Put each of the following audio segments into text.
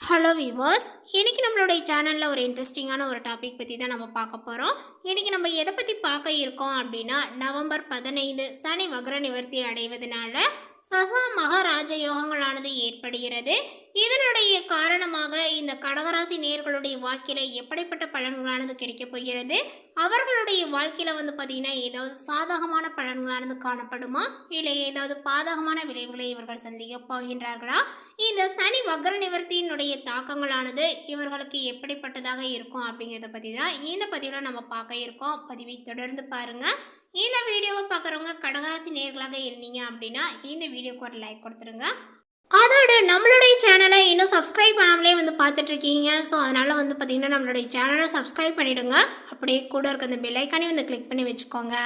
Hello viewers இன்றைக்கி நம்மளுடைய சேனலில் ஒரு இன்ட்ரெஸ்டிங்கான ஒரு டாபிக் பற்றி தான் நம்ம பார்க்க போகிறோம் இன்னைக்கு நம்ம எதை பற்றி பார்க்க இருக்கோம் அப்படின்னா நவம்பர் பதினைந்து சனி வக்ர நிவர்த்தி அடைவதனால சசா மகாராஜ யோகங்களானது ஏற்படுகிறது. இதனுடைய காரணமாக இந்த கடகராசி நேர்களுடைய வாழ்க்கையில் எப்படிப்பட்ட பலன்களானது கிடைக்கப் போகிறது? அவர்களுடைய வாழ்க்கையில் வந்து பார்த்திங்கன்னா ஏதாவது சாதகமான பலன்களானது காணப்படுமா? இல்லை ஏதாவது பாதகமான விளைவுகளை இவர்கள் சந்திக்க போகின்றார்களா? இந்த சனி வக்ர நிவர்த்தியினுடைய தாக்கங்களானது இவர்களுக்கு எப்படிப்பட்டதாக இருக்கும் அப்படிங்கிறத பற்றி தான் இந்த பதிவில் நம்ம பார்க்க இருக்கோம். பதிவை தொடர்ந்து பாருங்கள் இந்த வீடியோவை பார்க்குறவங்க கடகராசி நேர்களாக இருந்தீங்க அப்படின்னா இந்த வீடியோக்கு ஒரு லைக் கொடுத்துருங்க. அதோட நம்மளுடைய சேனலை இன்னும் சப்ஸ்கிரைப் பண்ணாமலே வந்து பார்த்துட்ருக்கீங்க ஸோ அதனால் வந்து பார்த்திங்கன்னா நம்மளுடைய சேனலை சப்ஸ்கிரைப் பண்ணிவிடுங்க அப்படியே கூட இருக்க அந்த பெல்லைக்கானே வந்து கிளிக் பண்ணி வச்சுக்கோங்க.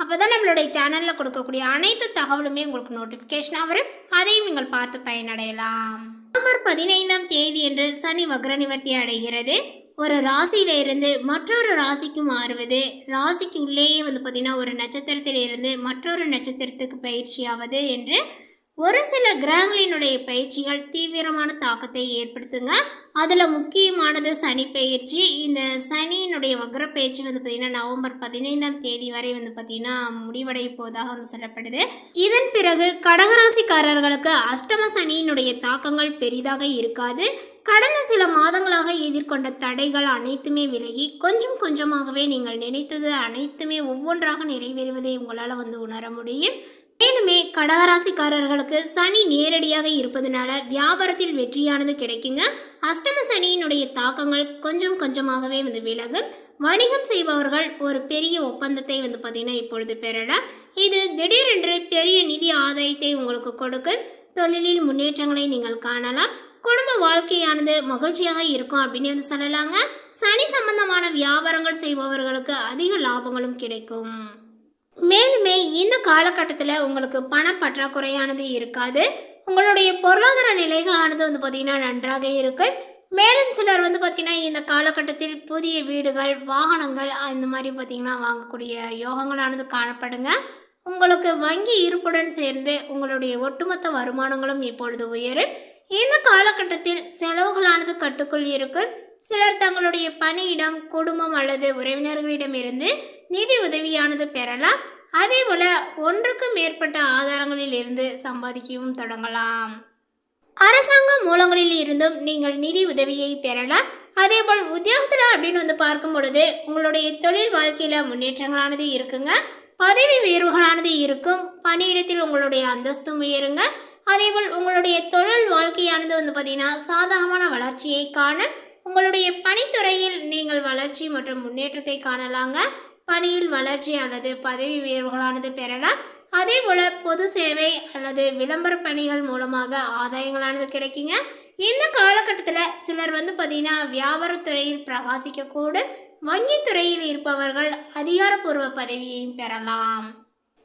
அப்போ தான் நம்மளுடைய சேனலில் கொடுக்கக்கூடிய அனைத்து தகவலுமே உங்களுக்கு நோட்டிஃபிகேஷனாக வரும். அதையும் நீங்கள் பார்த்து பயனடையலாம். நவம்பர் பதினைந்தாம் தேதி என்று சனி வக்ர நிவர்த்தி அடைகிறது. ஒரு ராசியிலிருந்து மற்றொரு ராசிக்கு மாறுவது. ராசிக்கு உள்ளேயே வந்து பார்த்திங்கன்னா ஒரு நட்சத்திரத்தில் இருந்து மற்றொரு நட்சத்திரத்துக்கு பயிற்சியாவது என்று ஒரு சில கிரகங்களினுடைய பயிற்சிகள் தீவிரமான தாக்கத்தை ஏற்படுத்துங்க. அதில் முக்கியமானது சனி பயிற்சி. இந்த சனியினுடைய வக்ர பயிற்சி வந்து பார்த்திங்கன்னா நவம்பர் பதினைந்தாம் தேதி வரை வந்து பார்த்திங்கன்னா முடிவடைய போவதாக வந்து சொல்லப்படுது. இதன் பிறகு கடகராசிக்காரர்களுக்கு அஷ்டம சனியினுடைய தாக்கங்கள் பெரிதாக இருக்காது. கடந்த சில மாதங்களாக எதிர்கொண்ட தடைகள் அனைத்துமே விலகி கொஞ்சம் கொஞ்சமாகவே நீங்கள் நினைத்தது அனைத்துமே ஒவ்வொன்றாக நிறைவேறுவதை உங்களால் வந்து உணர முடியும். மேலுமே கடகராசிக்காரர்களுக்கு சனி நேரடியாக இருப்பதனால வியாபாரத்தில் வெற்றியானது கிடைக்குங்க. அஷ்டம சனியினுடைய தாக்கங்கள் கொஞ்சம் கொஞ்சமாகவே வந்து விலகும். வணிகம் செய்பவர்கள் ஒரு பெரிய ஒப்பந்தத்தை வந்து பார்த்திங்கன்னா இப்பொழுது பெறலாம். இது திடீரென்று பெரிய நிதி ஆதாயத்தை உங்களுக்கு கொடுக்கும். தொழிலில் முன்னேற்றங்களை நீங்கள் காணலாம். குடும்ப வாழ்க்கையானது மகிழ்ச்சியாக இருக்கும் அப்படின்னு வந்து சொல்லலாங்க. சனி சம்பந்தமான வியாபாரங்கள் செய்பவர்களுக்கு அதிக லாபங்களும் கிடைக்கும். மேலுமே இந்த காலகட்டத்தில் உங்களுக்கு பண பற்றாக்குறையானது இருக்காது. உங்களுடைய பொருளாதார நிலைகளானது வந்து பார்த்திங்கன்னா நன்றாக இருக்குது மேலும் சிலர் வந்து பார்த்திங்கன்னா இந்த காலகட்டத்தில் புதிய வீடுகள் வாகனங்கள் அந்த மாதிரி பார்த்திங்கன்னா வாங்கக்கூடிய யோகங்களானது காணப்படுங்க. உங்களுக்கு வங்கி இருப்புடன் சேர்ந்து உங்களுடைய ஒட்டுமொத்த வருமானங்களும் இப்பொழுது உயரும். இந்த காலகட்டத்தில் செலவுகளானது கட்டுக்குள் இருக்கும். சிலர் தங்களுடைய பணியிடம் குடும்பம் அல்லது உறவினர்களிடமிருந்து நிதி உதவியானது பெறலாம். அதே போல ஒன்றுக்கும் மேற்பட்ட ஆதாரங்களில் இருந்து சம்பாதிக்கவும் தொடங்கலாம். அரசாங்க மூலங்களில் இருந்தும் நீங்கள் நிதி உதவியை பெறலாம். அதேபோல் உத்தியோகத்தில் அப்படின்னு வந்து பார்க்கும் பொழுது உங்களுடைய தொழில் வாழ்க்கையில் முன்னேற்றங்களானது இருக்குங்க. பதவி உயர்வுகளானது இருக்கும். பணியிடத்தில் உங்களுடைய அந்தஸ்தும் உயருங்க. அதேபோல் உங்களுடைய தொழில் வாழ்க்கையானது வந்து பார்த்திங்கன்னா சாதகமான வளர்ச்சியை காண உங்களுடைய பணித்துறையில் நீங்கள் வளர்ச்சி மற்றும் முன்னேற்றத்தை காணலாங்க. பணியில் வளர்ச்சி அல்லது பதவி உயர்வுகளானது பெறலாம். அதே போல் பொது சேவை அல்லது விளம்பர பணிகள் மூலமாக ஆதாயங்களானது கிடைக்குங்க. இந்த காலகட்டத்தில் சிலர் வந்து பார்த்திங்கன்னா வியாபாரத்துறையில் பிரகாசிக்கக்கூடும். வங்கித்துறையில் இருப்பவர்கள் அதிகாரப்பூர்வ பதவியையும் பெறலாம்.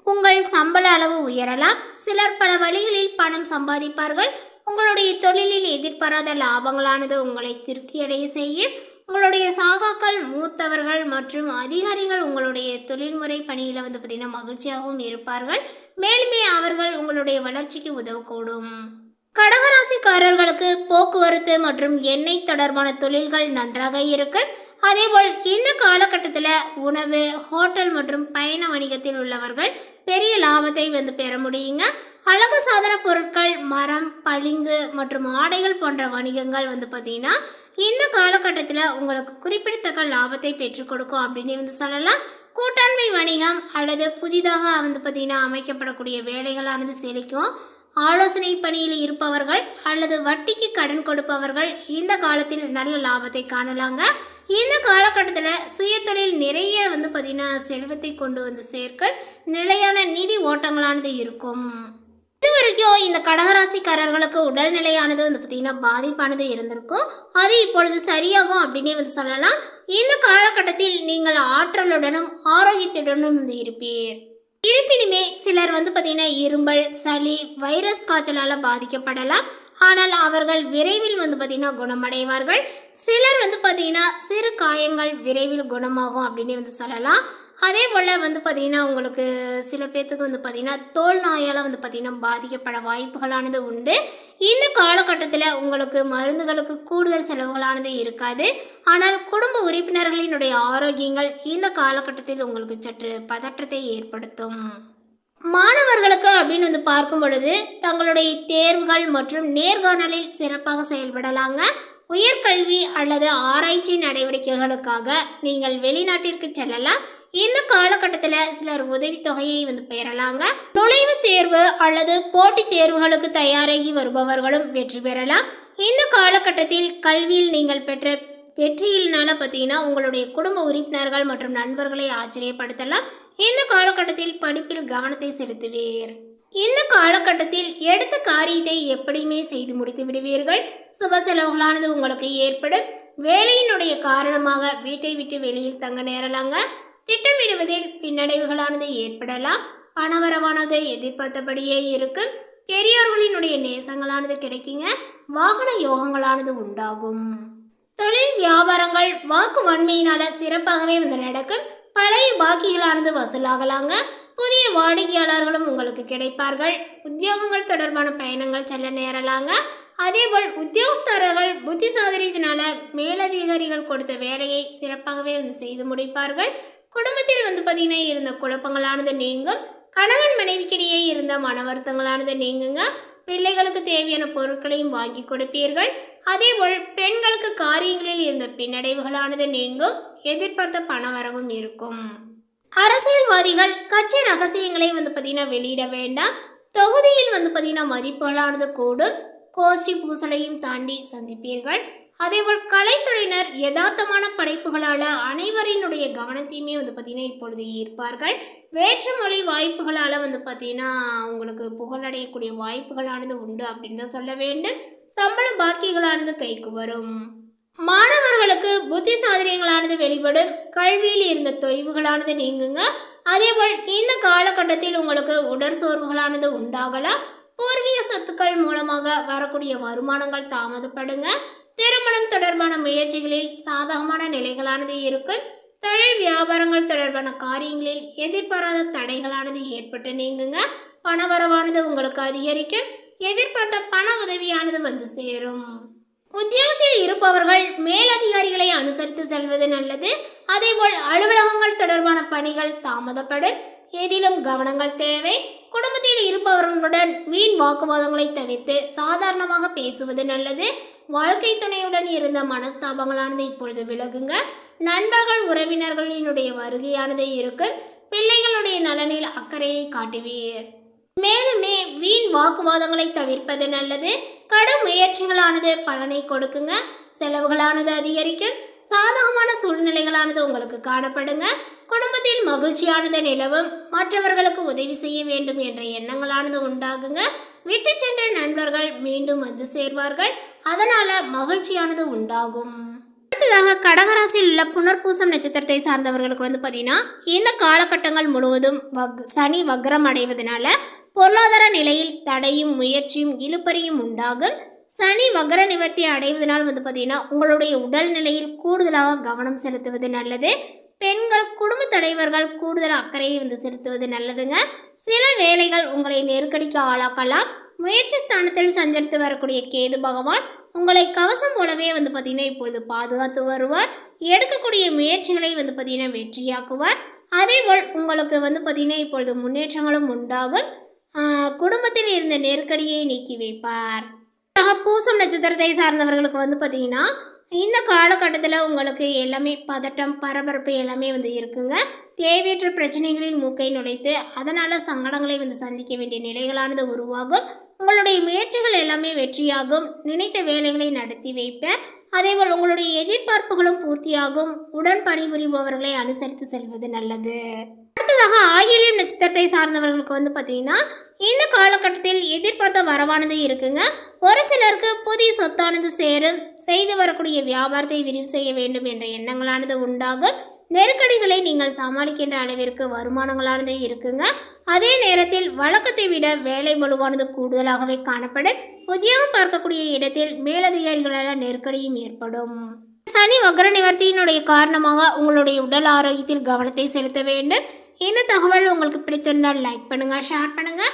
உங்கள் சம்பள அளவு உயரலாம். சிலர் பல வழிகளில் பணம் சம்பாதிப்பார்கள். உங்களுடைய தொழிலில் எதிர்பாராத லாபங்களானது உங்களை திருப்தியடைய செய்யும். உங்களுடைய சாகாக்கள் மூத்தவர்கள் மற்றும் அதிகாரிகள் உங்களுடைய தொழில்முறை பணியில் வந்து பார்த்திங்கன்னா மகிழ்ச்சியாகவும் இருப்பார்கள். மேலுமே அவர்கள் உங்களுடைய வளர்ச்சிக்கு உதவக்கூடும். கடகராசிக்காரர்களுக்கு போக்குவரத்து மற்றும் எண்ணெய் தொடர்பான தொழில்கள் நன்றாக இருக்கு. அதேபோல் இந்த காலகட்டத்தில் உணவு ஹோட்டல் மற்றும் பயண வணிகத்தில் உள்ளவர்கள் பெரிய லாபத்தை வந்து பெற முடியுங்க. அழகு சாதன பொருட்கள் மரம் பளிங்கு மற்றும் ஆடைகள் போன்ற வணிகங்கள் வந்து பார்த்திங்கன்னா இந்த காலகட்டத்தில் உங்களுக்கு குறிப்பிடத்தக்க லாபத்தை பெற்றுக் கொடுக்கும் அப்படின்னு வந்து சொல்லலாம். கூட்டாண்மை வணிகம் அல்லது புதிதாக வந்து பார்த்திங்கன்னா அமைக்கப்படக்கூடிய வேலைகளானது செழிக்கும். ஆலோசனை பணியில் இருப்பவர்கள் அல்லது வட்டிக்கு கடன் கொடுப்பவர்கள் இந்த காலத்தில் நல்ல லாபத்தை காணலாங்க. இந்த காலகட்டத்தில் சுயதொழில் நிறைய வந்து பார்த்திங்கன்னா செல்வத்தை கொண்டு வந்து சேர்க்க நிலையான நிதி ஓட்டங்களானது இருக்கும். இது வரைக்கும் இந்த கடகராசிக்காரர்களுக்கு உடல்நிலையானது வந்து பார்த்திங்கன்னா பாதிப்பானது இருந்திருக்கும். அது இப்பொழுது சரியாகும் அப்படின்னே வந்து சொல்லலாம். இந்த காலகட்டத்தில் நீங்கள் ஆற்றலுடனும் ஆரோக்கியத்துடனும் வந்து இருப்பீர். இருப்பினுமே சிலர் வந்து பார்த்திங்கன்னா இரும்பல் சளி வைரஸ் காய்ச்சலால் பாதிக்கப்படலாம். ஆனால் அவர்கள் விரைவில் வந்து பார்த்திங்கன்னா குணமடைவார்கள். சிலர் வந்து பார்த்திங்கன்னா சிறு காயங்கள் விரைவில் குணமாகும் அப்படின்னு வந்து சொல்லலாம். அதே போல் வந்து பார்த்திங்கன்னா உங்களுக்கு சில பேர்த்துக்கு வந்து பார்த்திங்கன்னா தோல் நோயால் வந்து பார்த்திங்கன்னா பாதிக்கப்பட வாய்ப்புகளானது உண்டு. இந்த காலகட்டத்தில் உங்களுக்கு மருந்துகளுக்கு கூடுதல் செலவுகளானது இருக்காது. ஆனால் குடும்ப உறுப்பினர்களினுடைய ஆரோக்கியங்கள் இந்த காலகட்டத்தில் உங்களுக்கு சற்று பதற்றத்தை ஏற்படுத்தும். மாணவர்களுக்கு அப்படின்னு வந்து பார்க்கும் பொழுது தங்களுடைய தேர்வுகள் மற்றும் நேர்காணலில் சிறப்பாக செயல்படலாங்க. உயர்கல்வி அல்லது ஆராய்ச்சி நடவடிக்கைகளுக்காக நீங்கள் வெளிநாட்டிற்கு செல்லலாம். இந்த காலகட்டத்தில் சிலர் உதவித்தொகையை வந்து பெறலாங்க. நுழைவுத் தேர்வு அல்லது போட்டித் தேர்வுகளுக்கு தயாராகி வருபவர்களும் வெற்றி பெறலாம். இந்த காலகட்டத்தில் கல்வியில் நீங்கள் பெற்ற வெற்றியினால பார்த்தீங்கன்னா உங்களுடைய குடும்ப உறுப்பினர்கள் மற்றும் நண்பர்களை ஆச்சரியப்படுத்தலாம். இந்த காலகட்டத்தில் படிப்பில் கவனத்தை செலுத்துவீர். இந்த காலகட்டத்தில் எடுத்த காரியத்தை எப்படியுமே செய்து முடித்து விடுவீர்கள். சுப செலவுகளானது உங்களுக்கு ஏற்படும். வேலையினுடைய காரணமாக வீட்டை விட்டு வெளியில் தங்க நேரலாங்க. திட்டமிடுவதில் பின்னடைவுகளானது ஏற்படலாம். பணவரவானது எதிர்பார்த்தபடியே இருக்கும். பெரியோர்களினுடைய நேசங்களானது கிடைக்குங்க. வாகன யோகங்களானது உண்டாகும். தொழில் வியாபாரங்கள் வாக்கு வன்மையினால சிறப்பாகவே வந்து நடக்கும். பழைய பாக்கிகளானது வசூலாகலாங்க. புதிய வாடிக்கையாளர்களும் உங்களுக்கு கிடைப்பார்கள். உத்தியோகங்கள் தொடர்பான பயணங்கள் செல்ல நேரலாங்க. அதேபோல் உத்தியோகஸ்தர்கள் புத்தி புத்திசாதனத்தினால மேலதிகாரிகள் கொடுத்த வேலையை சிறப்பாகவே வந்து செய்து முடிப்பார்கள். குடும்பத்தில் வந்து பார்த்தீங்கன்னா இருந்த குழப்பங்களானது நீங்கும். கணவன் மனைவிக்கிடையே இருந்த மன வருத்தங்களானது நீங்குங்க. பிள்ளைகளுக்கு தேவையான பொருட்களையும் வாங்கி கொடுப்பீர்கள். அதேபோல் பெண்களுக்கு காரியங்களில் இருந்த பின்னடைவுகளானது நீங்கும். எதிர்பார்த்த பணவரவும் இருக்கும். அரசியல்வாதிகள் கட்சி ரகசியங்களை வந்து பார்த்தீங்கன்னா வெளியிட வேண்டாம். தொகுதியில் வந்து பார்த்தீங்கன்னா மதிப்புகளானது கூடும். கோஷ்டி பூசலையும் தாண்டி சந்திப்பீர்கள். அதேபோல் கலைத்துறையினர் யதார்த்தமான படைப்புகளால் அனைவரினுடைய கவனத்தையுமே வந்து பார்த்தீங்கன்னா இப்பொழுது ஈர்ப்பார்கள். வேற்றுமொழி வாய்ப்புகளால் வந்து பார்த்தீங்கன்னா உங்களுக்கு புகழடையக்கூடிய வாய்ப்புகளானது உண்டு அப்படின்னு தான் சொல்ல வேண்டும். சம்பள பாக்கிகளானது கைக்கு வரும். மாணவர்களுக்கு புத்தி சாதனைகளானது வெளிப்படும் கல்வியில் இருந்த தொய்வுகளானது நீங்குங்க. அதேபோல் இந்த காலகட்டத்தில் உங்களுக்கு உடற் சோர்வுகளானது உண்டாகலாம். பூர்வீக சொத்துக்கள் மூலமாக வரக்கூடிய வருமானங்கள் தாமதப்படுங்க. திருமணம் தொடர்பான முயற்சிகளில் சாதகமான நிலைகளானது இருக்கும் தொழில் வியாபாரங்கள் தொடர்பான காரியங்களில் எதிர்பாராத தடைகளானது ஏற்பட்டு நீங்குங்க. பணவரவானது உங்களுக்கு அதிகரிக்கும். எதிர்பார்த்த பண உதவியானது வந்து சேரும். உத்தியோகத்தில் இருப்பவர்கள் மேலதிகாரிகளை அனுசரித்து செல்வது நல்லது. அதேபோல் அலுவலகங்கள் தொடர்பான பணிகள் தாமதப்படும். எதிலும் கவனங்கள் தேவை. குடும்பத்தில் இருப்பவர்களுடன் வீண் வாக்குவாதங்களை தவிர்த்து சாதாரணமாக பேசுவது நல்லது. வாழ்க்கை துணையுடன் இருந்த மனஸ்தாபங்களானது இப்பொழுது விலகுங்க. நண்பர்கள் உறவினர்களினுடைய வருகையானது இருக்கும். பிள்ளைகளுடைய நலனில் அக்கறையை காட்டுவீர். மேலுமே வீண் வாக்குவாதங்களை தவிர்ப்பது நல்லது. கடும் முயற்சிகளானது பலனை கொடுக்குங்க. செலவுகளானது அதிகரிக்கும். சாதகமான சூழ்நிலைகளானது உங்களுக்கு காணப்படுங்க. குடும்பத்தில் மகிழ்ச்சியானது நிலவும். மற்றவர்களுக்கு உதவி செய்ய வேண்டும் என்ற எண்ணங்களானது உண்டாகுங்க. விட்டு சென்ற நண்பர்கள் மீண்டும் வந்து சேர்வார்கள். அதனால மகிழ்ச்சியானது உண்டாகும். அடுத்ததாக கடகராசியில் உள்ள புனர்பூசம் நட்சத்திரத்தை சார்ந்தவர்களுக்கு வந்து பார்த்தீங்கன்னா இந்த காலகட்டங்கள் முழுவதும் வக் சனி வக்ரம் அடைவதனால பொருளாதார நிலையில் தடையும் முயற்சியும் இழுப்பறியும் உண்டாகும் சனி மகர நிவர்த்தி அடைவதனால் வந்து பார்த்தீங்கன்னா உங்களுடைய உடல் நிலையில் கூடுதலாக கவனம் செலுத்துவது நல்லது. பெண்கள் குடும்ப தலைவர்கள் கூடுதல் அக்கறையை வந்து செலுத்துவது நல்லதுங்க. சில வேலைகள் உங்களை நெருக்கடிக்கு ஆளாக்கலாம். முயற்சி ஸ்தானத்தில் சஞ்சரித்து வரக்கூடிய கேது பகவான் உங்களை கவசம் போலவே வந்து பார்த்தீங்கன்னா இப்பொழுது பாதுகாத்து வருவார். எடுக்கக்கூடிய முயற்சிகளை வந்து பார்த்தீங்கன்னா வெற்றியாக்குவார். அதேபோல் உங்களுக்கு வந்து பார்த்தீங்கன்னா இப்பொழுது முன்னேற்றங்களும் உண்டாகும். குடும்பத்தில் இருந்த நெருக்கடியை நீக்கி வைப்பார். பூசம் நட்சத்திரத்தை சார்ந்தவர்களுக்கு வந்து பார்த்தீங்கன்னா இந்த காலகட்டத்தில் உங்களுக்கு எல்லாமே பதட்டம் பரபரப்பு எல்லாமே வந்து இருக்குங்க. தேவையற்ற பிரச்சனைகளில் மூக்கை நுழைத்து அதனால் சங்கடங்களை வந்து சந்திக்க வேண்டிய நிலைகளானது உருவாகும். உங்களுடைய முயற்சிகள் எல்லாமே வெற்றியாகும். நினைத்த வேலைகளை நடத்தி வைப்பேன். அதேபோல் உங்களுடைய எதிர்பார்ப்புகளும் பூர்த்தியாகும். உடன் பணிபுரிபவர்களை அனுசரித்து செல்வது நல்லது. அடுத்ததாக ஆயிலியம் நட்சத்திரத்தை சார்ந்தவர்களுக்கு வந்து பார்த்தீங்கன்னா இந்த காலகட்டத்தில் எதிர்பார்த்த வரவானது இருக்குங்க. ஒரு சிலருக்கு புதிய சொத்தானது சேரும். செய்து வரக்கூடிய வியாபாரத்தை விரிவு செய்ய வேண்டும் என்ற எண்ணங்களானது உண்டாகும். நெருக்கடிகளை நீங்கள் சமாளிக்கின்ற அளவிற்கு வருமானங்களானது இருக்குங்க. அதே நேரத்தில் வழக்கத்தை விட வேலை வலுவானது கூடுதலாகவே காணப்படும். உத்தியோகம் பார்க்கக்கூடிய இடத்தில் மேலதிகாரிகளால் நெருக்கடியும் ஏற்படும். சனி வக்ர நிவர்த்தியினுடைய காரணமாக உங்களுடைய உடல் ஆரோக்கியத்தில் கவனத்தை செலுத்த வேண்டும். இந்த தகவல் உங்களுக்கு பிடித்திருந்தால் லைக் பண்ணுங்கள் ஷேர் பண்ணுங்கள்